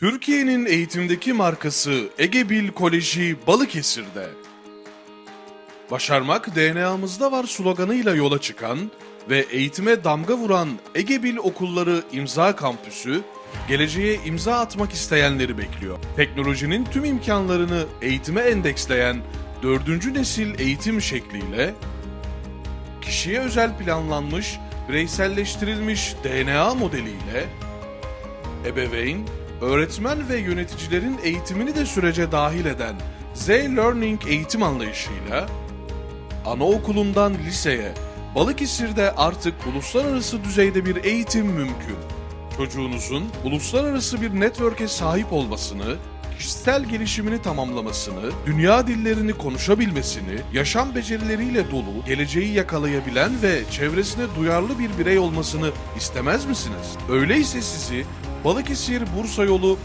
Türkiye'nin eğitimdeki markası Egebil Koleji Balıkesir'de. Başarmak DNA'mızda var sloganıyla yola çıkan ve eğitime damga vuran Egebil Okulları İmza Kampüsü, geleceğe imza atmak isteyenleri bekliyor. Teknolojinin tüm imkanlarını eğitime endeksleyen dördüncü nesil eğitim şekliyle kişiye özel planlanmış, bireyselleştirilmiş DNA modeliyle ebeveyn, öğretmen ve yöneticilerin eğitimini de sürece dahil eden Z-Learning eğitim anlayışıyla anaokulundan liseye, Balıkesir'de artık uluslararası düzeyde bir eğitim mümkün. Çocuğunuzun uluslararası bir network'e sahip olmasını, kişisel gelişimini tamamlamasını, dünya dillerini konuşabilmesini, yaşam becerileriyle dolu, geleceği yakalayabilen ve çevresine duyarlı bir birey olmasını istemez misiniz? Öyleyse sizi Balıkesir Bursa yolu